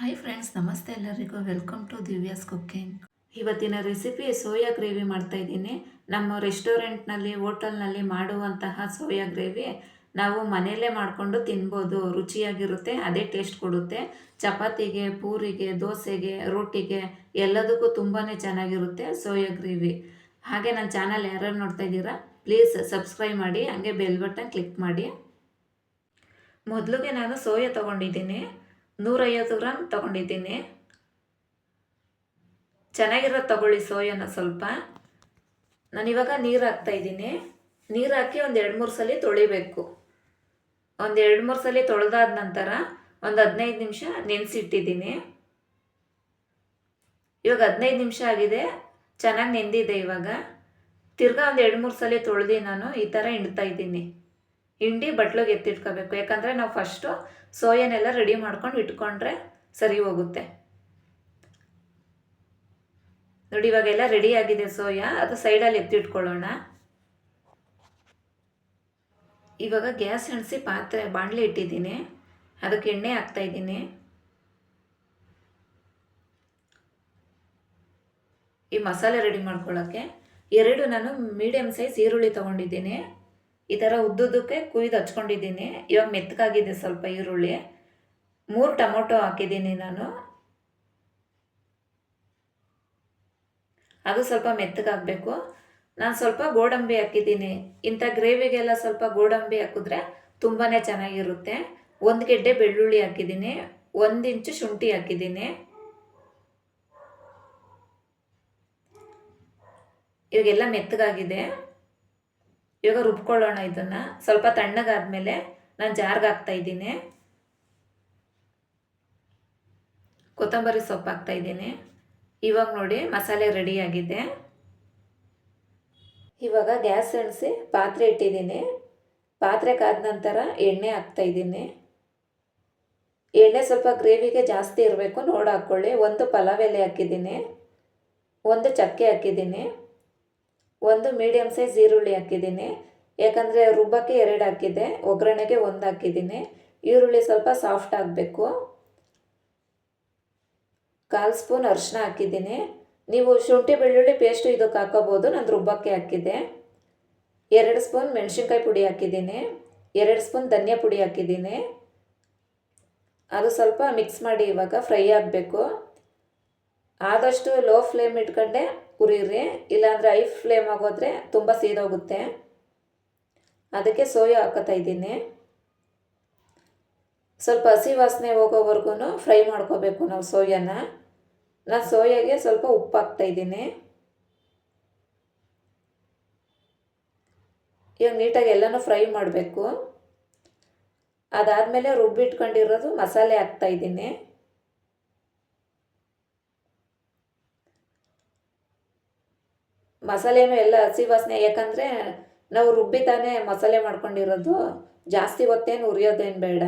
Hi friends ನಮಸ್ತೆ ಎಲ್ಲರಿಗೂ. Welcome to Divya's cooking ಇವತ್ತಿನ ರೆಸಿಪಿ ಸೋಯಾ ಗ್ರೇವಿ ಮಾಡ್ತಾ ಇದ್ದೀನಿ. ನಮ್ಮ ರೆಸ್ಟೋರೆಂಟ್ನಲ್ಲಿ ಹೋಟೆಲ್ನಲ್ಲಿ ಮಾಡುವಂತಹ ಸೋಯಾ ಗ್ರೇವಿ ನಾವು ಮನೆಯಲ್ಲೇ ಮಾಡಿಕೊಂಡು ತಿನ್ಬೋದು. ರುಚಿಯಾಗಿರುತ್ತೆ, ಅದೇ ಟೇಸ್ಟ್ ಕೊಡುತ್ತೆ. ಚಪಾತಿಗೆ, ಪೂರಿಗೆ, ದೋಸೆಗೆ, ರೋಟಿಗೆ ಎಲ್ಲದಕ್ಕೂ ತುಂಬಾ ಚೆನ್ನಾಗಿರುತ್ತೆ ಸೋಯಾ ಗ್ರೇವಿ ಹಾಗೆ ನನ್ನ ಚಾನಲ್ ಯಾರು ನೋಡ್ತಾ ಇದ್ದೀರಾ ಪ್ಲೀಸ್ ಸಬ್ಸ್ಕ್ರೈಬ್ ಮಾಡಿ, ಹಾಗೆ ಬೆಲ್ ಬಟನ್ ಕ್ಲಿಕ್ ಮಾಡಿ. ಮೊದಲಿಗೆ ನಾನು ಸೋಯಾ ತೊಗೊಂಡಿದ್ದೀನಿ. ನೂರೈವತ್ತು ಗ್ರಾಮ್ ತಗೊಂಡಿದ್ದೀನಿ. ಚೆನ್ನಾಗಿರೋ ತಗೊಳ್ಳಿ ಸೋಯಾನ ಸ್ವಲ್ಪ. ನಾನಿವಾಗ ನೀರು ಹಾಕ್ತಾಯಿದ್ದೀನಿ ನೀರು ಹಾಕಿ ಒಂದು ಎರಡು ಮೂರು ಸಲ ತೊಳಿಬೇಕು. ಒಂದು ಎರಡು ಮೂರು ಸಲ ತೊಳೆದಾದ ನಂತರ ಒಂದು ಹದಿನೈದು ನಿಮಿಷ ನೆನೆಸಿಟ್ಟಿದ್ದೀನಿ. ಇವಾಗ ಹದಿನೈದು ನಿಮಿಷ ಆಗಿದೆ. ಚೆನ್ನಾಗಿ ನೆಂದಿದೆ ಇವಾಗ. ತಿರ್ಗಾ ಒಂದು ಎರಡು ಮೂರು ಸಲ ತೊಳೆದು ನಾನು ಈ ಥರ ಹಿಂಡ್ತಾ ಇದ್ದೀನಿ. ಹಿಂಡಿ ಬಟ್ಲಿಗೆ ಎತ್ತಿಟ್ಕೋಬೇಕು. ಯಾಕಂದರೆ ನಾವು ಫಸ್ಟು ಸೋಯಾನೆಲ್ಲ ರೆಡಿ ಮಾಡ್ಕೊಂಡು ಇಟ್ಕೊಂಡ್ರೆ ಸರಿ ಹೋಗುತ್ತೆ. ನೋಡಿ, ಇವಾಗೆಲ್ಲ ರೆಡಿ ಆಗಿದೆ ಸೋಯಾ. ಅದು ಸೈಡಲ್ಲಿ ಎತ್ತಿಟ್ಕೊಳ್ಳೋಣ. ಇವಾಗ ಗ್ಯಾಸ್ ಎಣಿಸಿ ಪಾತ್ರೆ, ಬಾಣಲೆ ಇಟ್ಟಿದ್ದೀನಿ. ಅದಕ್ಕೆ ಎಣ್ಣೆ ಹಾಕ್ತಾ ಇದ್ದೀನಿ. ಈ ಮಸಾಲೆ ರೆಡಿ ಮಾಡ್ಕೊಳ್ಳೋಕ್ಕೆ ಎರಡು ನಾನು ಮೀಡಿಯಮ್ ಸೈಜ್ ಈರುಳ್ಳಿ ತೊಗೊಂಡಿದ್ದೀನಿ. ಈ ಥರ ಉದ್ದುದಕ್ಕೆ ಕುಯ್ದು ಹಚ್ಕೊಂಡಿದ್ದೀನಿ. ಇವಾಗ ಮೆತ್ತಗಾಗಿದೆ ಸ್ವಲ್ಪ ಈರುಳ್ಳಿ. ಮೂರು ಟೊಮೊಟೊ ಹಾಕಿದ್ದೀನಿ ನಾನು. ಅದು ಸ್ವಲ್ಪ ಮೆತ್ತಗಾಗಬೇಕು. ನಾನು ಸ್ವಲ್ಪ ಗೋಡಂಬಿ ಹಾಕಿದ್ದೀನಿ. ಇಂಥ ಗ್ರೇವಿಗೆಲ್ಲ ಸ್ವಲ್ಪ ಗೋಡಂಬಿ ಹಾಕಿದ್ರೆ ತುಂಬಾ ಚೆನ್ನಾಗಿರುತ್ತೆ. ಒಂದು ಗೆಡ್ಡೆ ಬೆಳ್ಳುಳ್ಳಿ ಹಾಕಿದ್ದೀನಿ. ಒಂದು ಇಂಚು ಶುಂಠಿ ಹಾಕಿದ್ದೀನಿ. ಇವಾಗೆಲ್ಲ ಮೆತ್ತಗಾಗಿದೆ. ಇವಾಗ ರುಬ್ಕೊಳ್ಳೋಣ ಇದನ್ನು. ಸ್ವಲ್ಪ ತಣ್ಣಗಾದ್ಮೇಲೆ ನಾನು ಜಾರ್ಗೆ ಹಾಕ್ತಾ ಇದ್ದೀನಿ. ಕೊತ್ತಂಬರಿ ಸೊಪ್ಪು ಹಾಕ್ತಾ ಇದ್ದೀನಿ. ಇವಾಗ ನೋಡಿ ಮಸಾಲೆ ರೆಡಿಯಾಗಿದೆ ಇವಾಗ ಗ್ಯಾಸ್ ಎಣಿಸಿ ಪಾತ್ರೆ ಇಟ್ಟಿದ್ದೀನಿ. ಪಾತ್ರೆ ಕಾದ ನಂತರ ಎಣ್ಣೆ ಹಾಕ್ತಾ ಇದ್ದೀನಿ. ಎಣ್ಣೆ ಸ್ವಲ್ಪ ಗ್ರೇವಿಗೆ ಜಾಸ್ತಿ ಇರಬೇಕು. ನೋಡಿ ಹಾಕ್ಕೊಳ್ಳಿ ಒಂದು ಪಲಾವ್ ಎಲೆ ಹಾಕಿದ್ದೀನಿ. ಒಂದು ಚಕ್ಕೆ ಹಾಕಿದ್ದೀನಿ. ಒಂದು ಮೀಡಿಯಮ್ ಸೈಜ್ ಈರುಳ್ಳಿ ಹಾಕಿದ್ದೀನಿ. ಯಾಕಂದರೆ ರುಬ್ಬಕ್ಕೆ ಎರಡು ಹಾಕಿದೆ ಒಗ್ಗರಣೆಗೆ ಒಂದು ಹಾಕಿದ್ದೀನಿ. ಈರುಳ್ಳಿ ಸ್ವಲ್ಪ ಸಾಫ್ಟ್ ಆಗಬೇಕು. ಕಾಲು ಸ್ಪೂನ್ ಅರಿಶಿನ ಹಾಕಿದ್ದೀನಿ. ನೀವು ಶುಂಠಿ ಬೆಳ್ಳುಳ್ಳಿ ಪೇಸ್ಟು ಇದಕ್ಕೆ ಹಾಕೋಬೋದು, ನಾನು ರುಬ್ಬಕ್ಕೆ ಹಾಕಿದ್ದೆ. ಎರಡು ಸ್ಪೂನ್ ಮೆಣಸಿನ್ಕಾಯಿ ಪುಡಿ ಹಾಕಿದ್ದೀನಿ. ಎರಡು ಸ್ಪೂನ್ ಧನಿಯಾ ಪುಡಿ ಹಾಕಿದ್ದೀನಿ. ಅದು ಸ್ವಲ್ಪ ಮಿಕ್ಸ್ ಮಾಡಿ ಇವಾಗ ಫ್ರೈ ಆಗಬೇಕು. ಆದಷ್ಟು ಲೋ ಫ್ಲೇಮ್ ಇಟ್ಕೊಂಡೆ ಉರಿರಿ ಇಲ್ಲಾಂದರೆ ಐ ಫ್ಲೇಮ್ ಆಗೋದ್ರೆ ತುಂಬ ಸೀದೋಗುತ್ತೆ ಅದಕ್ಕೆ ಸೋಯಾ ಹಾಕೋತಾ ಇದ್ದೀನಿ. ಸ್ವಲ್ಪ ಹಸಿ ವಾಸನೆ ಹೋಗೋವರೆಗೂ ಫ್ರೈ ಮಾಡ್ಕೋಬೇಕು ನಾವು ಸೋಯಾನ. ನಾನು ಸೋಯಾಗೆ ಸ್ವಲ್ಪ ಉಪ್ಪು ಹಾಕ್ತಾಯಿದ್ದೀನಿ ಇವಾಗ ನೀಟಾಗಿ ಎಲ್ಲನೂ ಫ್ರೈ ಮಾಡಬೇಕು. ಅದಾದಮೇಲೆ ರುಬ್ಬಿಟ್ಕೊಂಡಿರೋದು ಮಸಾಲೆ ಹಾಕ್ತಾಯಿದ್ದೀನಿ ಮಸಾಲೆನೂ ಎಲ್ಲ ಹಸಿ ವಾಸನೆ, ಯಾಕಂದರೆ ನಾವು ರುಬ್ಬಿ ತಾನೇ ಮಸಾಲೆ ಮಾಡ್ಕೊಂಡಿರೋದು. ಜಾಸ್ತಿ ಹೊತ್ತೇನು ಉರಿಯೋದೇನು ಬೇಡ.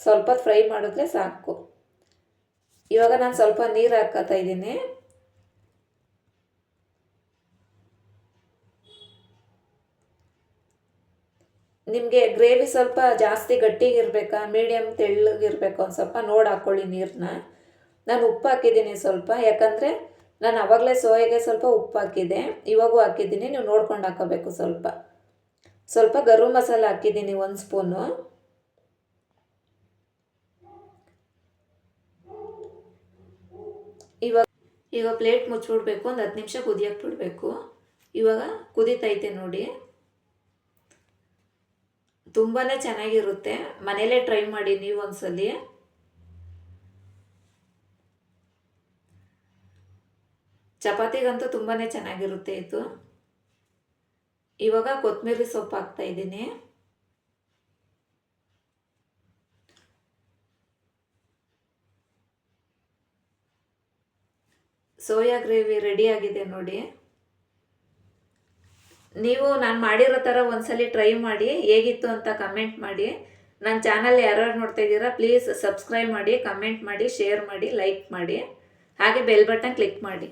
ಸ್ವಲ್ಪ ಫ್ರೈ ಮಾಡಿದ್ರೆ ಸಾಕು. ಇವಾಗ ನಾನು ಸ್ವಲ್ಪ ನೀರು ಹಾಕೋತಾ ಇದ್ದೀನಿ. ನಿಮಗೆ ಗ್ರೇವಿ ಸ್ವಲ್ಪ ಜಾಸ್ತಿ ಗಟ್ಟಿಗಿರ್ಬೇಕಾ ಮೀಡಿಯಮ್ ತೆಳ್ಳಗಿರ್ಬೇಕು ಒಂದು ಸ್ವಲ್ಪ ನೋಡಿ ಹಾಕ್ಕೊಳ್ಳಿ ನೀರನ್ನ ನಾನು ಉಪ್ಪು ಹಾಕಿದ್ದೀನಿ ಸ್ವಲ್ಪ. ಯಾಕಂದರೆ ನಾನು ಅವಾಗಲೇ ಸೋಯೆಗೆ ಸ್ವಲ್ಪ ಉಪ್ಪು ಹಾಕಿದೆ ಇವಾಗೂ ಹಾಕಿದ್ದೀನಿ. ನೀವು ನೋಡ್ಕೊಂಡು ಹಾಕೋಬೇಕು ಸ್ವಲ್ಪ. ಸ್ವಲ್ಪ ಗರು ಮಸಾಲ ಹಾಕಿದ್ದೀನಿ ಒಂದು ಸ್ಪೂನು. ಇವಾಗ ಇವಾಗ ಪ್ಲೇಟ್ ಮುಚ್ಚಿಬಿಡ್ಬೇಕು ಒಂದು ಹತ್ತು ನಿಮಿಷ ಕುದಿಯಕ್ಕೆ ಬಿಡಬೇಕು. ಇವಾಗ ಕುದೀತೈತೆ ನೋಡಿ. ತುಂಬಾ ಚೆನ್ನಾಗಿರುತ್ತೆ. ಮನೇಲೇ ಟ್ರೈ ಮಾಡಿ ನೀವು ಒಂದ್ಸಲಿ. ಚಪಾತಿಗಂತೂ ತುಂಬಾ ಚೆನ್ನಾಗಿರುತ್ತೆ ಇದು. ಇವಾಗ ಕೊತ್ತಂಬರಿ ಸೊಪ್ಪು ಹಾಕ್ತಾ ಇದ್ದೀನಿ. ಸೋಯಾ ಗ್ರೇವಿ ರೆಡಿ ಆಗಿದೆ ನೋಡಿ. ನೀವು ನಾನು ಮಾಡಿರೋ ಥರ ಒಂದ್ಸಲಿ ಟ್ರೈ ಮಾಡಿ, ಹೇಗಿತ್ತು ಅಂತ ಕಮೆಂಟ್ ಮಾಡಿ. ನನ್ನ ಚಾನಲ್ ಯಾರ್ಯಾರು ನೋಡ್ತಾ ಇದ್ದೀರಾ, ಪ್ಲೀಸ್ ಸಬ್ಸ್ಕ್ರೈಬ್ ಮಾಡಿ, ಕಮೆಂಟ್ ಮಾಡಿ, ಶೇರ್ ಮಾಡಿ, ಲೈಕ್ ಮಾಡಿ. ಹಾಗೆ ಬೆಲ್ ಬಟನ್ ಕ್ಲಿಕ್ ಮಾಡಿ.